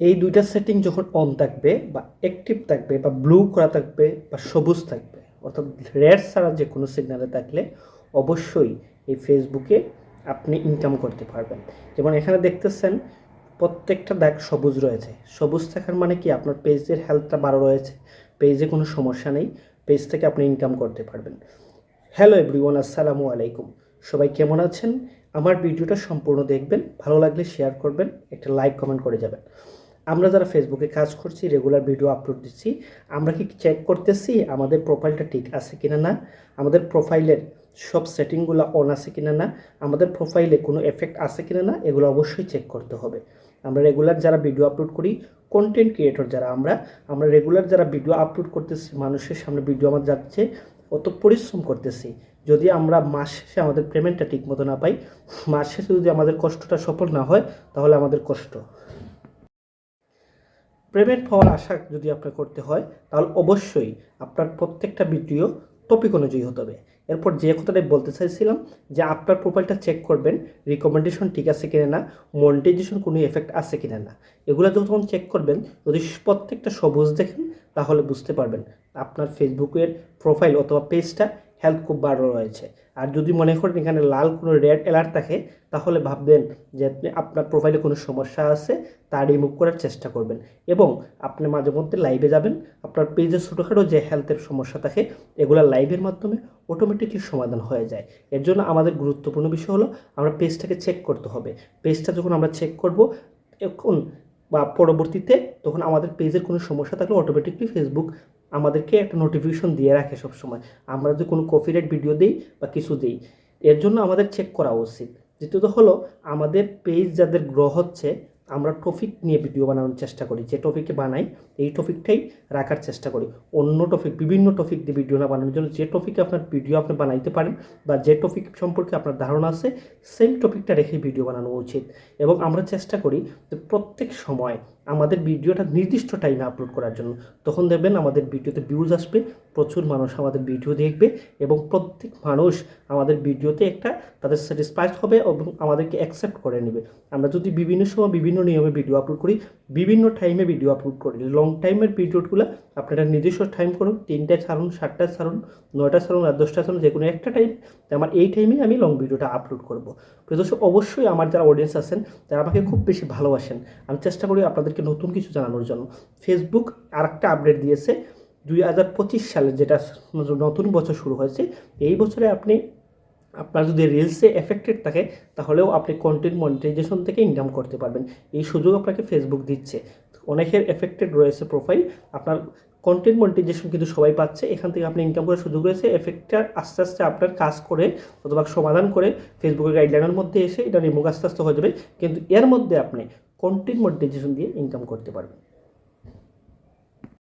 এই দুইটা সেটিং যখন অন থাকবে বা অ্যাক্টিভ থাকবে বা ব্লু করা থাকবে বা সবুজ থাকবে, অর্থাৎ রেড ছাড়া যে কোনো সিগনালে থাকলে অবশ্যই এই ফেসবুকে আপনি ইনকাম করতে পারবেন। যেমন এখানে দেখতেছেন, প্রত্যেকটা দাগ সবুজ রয়েছে। সবুজ থাকার মানে কি? আপনার পেজের হেলথটা ভালো রয়েছে। পেজে কোনো সমস্যা নেই। পেজ থেকে আপনি ইনকাম করতে পারবেন। হ্যালো এভরিওয়ান আসসালামু আলাইকুম। সবাই কেমন আছেন? আমার ভিডিওটা সম্পূর্ণ দেখবেন, ভালো লাগলে শেয়ার করবেন, একটা লাইক কমেন্ট করে যাবেন। আমরা যারা ফেসবুকে কাজ করছি রেগুলার ভিডিও আপলোড দিচ্ছি, আমরা কি চেক করতেছি আমাদের প্রোফাইলটা ঠিক আছে কিনা না? আমাদের প্রোফাইলের সব সেটিংগুলো অন আছে কিনা না? আমাদের প্রোফাইলে কোনো এফেক্ট আছে কিনা না? এগুলো অবশ্যই চেক করতে হবে। আমরা রেগুলার যারা ভিডিও আপলোড করি কন্টেন্ট ক্রিয়েটর যারা আমরা আমরা রেগুলার যারা ভিডিও আপলোড করতেছি, মানুষের সামনে ভিডিও আমার যাচ্ছে, অত পরিশ্রম করতেছি। যদি আমরা মাস শেষে আমাদের পেমেন্টটা ঠিক মতো না পাই, মাস শেষে যদি আমাদের কষ্টটা সফল না হয়, তাহলে আমাদের কষ্ট। পেমেন্ট পাওয়ার আশা যদি আপনার করতে হয়, তাহলে অবশ্যই আপনার প্রত্যেকটা ভিডিও টপিক অনুযায়ী হতে হবে। এরপর যে কথাটাই বলতে চাইছিলাম, যে আপনার প্রোফাইলটা চেক করবেন রিকমেন্ডেশন ঠিক আছে কিনা না মনিটাইজেশন কোনো এফেক্ট আছে কিনা না। এগুলো যখন চেক করবেন, যদি প্রত্যেকটা সবুজ দেখেন, তাহলে বুঝতে পারবেন আপনার ফেসবুকের প্রোফাইল অথবা পেজটা হেলথ খুব ভালো রয়েছে। আর যদি মনে করেন এখানে লাল কোনো রেড অ্যালার্ট থাকে, তাহলে ভাববেন যে আপনি আপনার প্রোফাইলে কোনো সমস্যা আছে, তা রিমুভ করার চেষ্টা করবেন। এবং আপনি মাঝে মধ্যে লাইভে যাবেন, আপনার পেজে ছোটোখাটো যে হেলথের সমস্যা থাকে, এগুলো লাইভের মাধ্যমে অটোমেটিকলি সমাধান হয়ে যায়। এর জন্য আমাদের গুরুত্বপূর্ণ বিষয় হলো, আমরা পেজটাকে চেক করতে হবে। পেজটা যখন আমরা চেক করব, এখন বা পরবর্তীতে, তখন আমাদের পেজের কোনো সমস্যা থাকলে অটোমেটিকলি ফেসবুক আমাদেরকে একটা নোটিফিকেশন দিয়ে রাখে সবসময়। আমরা যদি কোনো কপিরাইট ভিডিও দিই বা কিছু দিই, এর জন্য আমাদের চেক করা উচিত। দ্বিতীয়ত হলো, আমাদের পেজ যাদের গ্রো হচ্ছে, আমরা টপিক নিয়ে ভিডিও বানানোর চেষ্টা করি। যে টপিকে বানাই, এই টপিকটাই রাখার চেষ্টা করি। অন্য টপিক বিভিন্ন টপিক দিয়ে ভিডিও না বানানোর জন্য যে টপিকে আপনার ভিডিও আপনি বানাইতে পারেন বা যে টপিক সম্পর্কে আপনার ধারণা আছে সেম টপিকটা রেখে ভিডিও বানানো উচিত। এবং আমরা চেষ্টা করি যে প্রত্যেক সময় আমাদের ভিডিওটা নির্দিষ্ট টাইমে আপলোড করার জন্য। তখন দেখবেন আমাদের ভিডিওতে ভিউজ আসবে, প্রচুর মানুষ আমাদের ভিডিও দেখবে এবং প্রত্যেক মানুষ আমাদের ভিডিওতে একটা তাদের স্যাটিসফাইড হবে এবং আমাদেরকে অ্যাকসেপ্ট করে নেবে। আমরা যদি বিভিন্ন সময় বিভিন্ন নিয়মে ভিডিও আপলোড করি, বিভিন্ন টাইমে ভিডিও আপলোড করি লং টাইমের ভিডিওগুলো আপনারা নিজস্ব টাইম করুন তিনটায় ছাড়ুন সাতটায় ছাড়ুন, নয়টা ছাড়ুন আর দশটা ছাড়ুন, যে কোনো একটা টাইম আমার এই টাইমে আমি লং ভিডিওটা আপলোড করব। প্রদর্শক অবশ্যই আমার যারা অডিয়েন্স আছেন, তারা আমাকে খুব বেশি ভালোবাসেন। আমি চেষ্টা করি আপনাদেরকে নতুন কিছু জানানোর জন্য। ফেসবুক আরেকটা আপডেট দিয়েছে, দুই হাজার পঁচিশ সালে যেটা নতুন বছর শুরু হয়েছে, এই বছরে আপনি, আপনার যদি রিলসে এফেক্টেড থাকে, তাহলেও আপনি কন্টেন্ট মনিটাইজেশন থেকে ইনকাম করতে পারবেন। এই সুযোগ আপনাকে ফেসবুক দিচ্ছে। অনেকের এফেক্টেড রয়েছে প্রোফাইল আপনার কন্টেন্ট মনিটাইজেশন কিন্তু সবাই পাচ্ছে। এখান থেকে আপনি ইনকাম করার সুযোগ রয়েছে। এফেক্টটা আস্তে আস্তে আপনার কাজ করে অথবা সমাধান করে ফেসবুকের গাইডলাইনের মধ্যে এসে এটা রিমুভ আস্তে আস্তে হয়ে যাবে। কিন্তু এর মধ্যে আপনি কন্টেন্ট মনিটাইজেশন দিয়ে ইনকাম করতে পারবেন।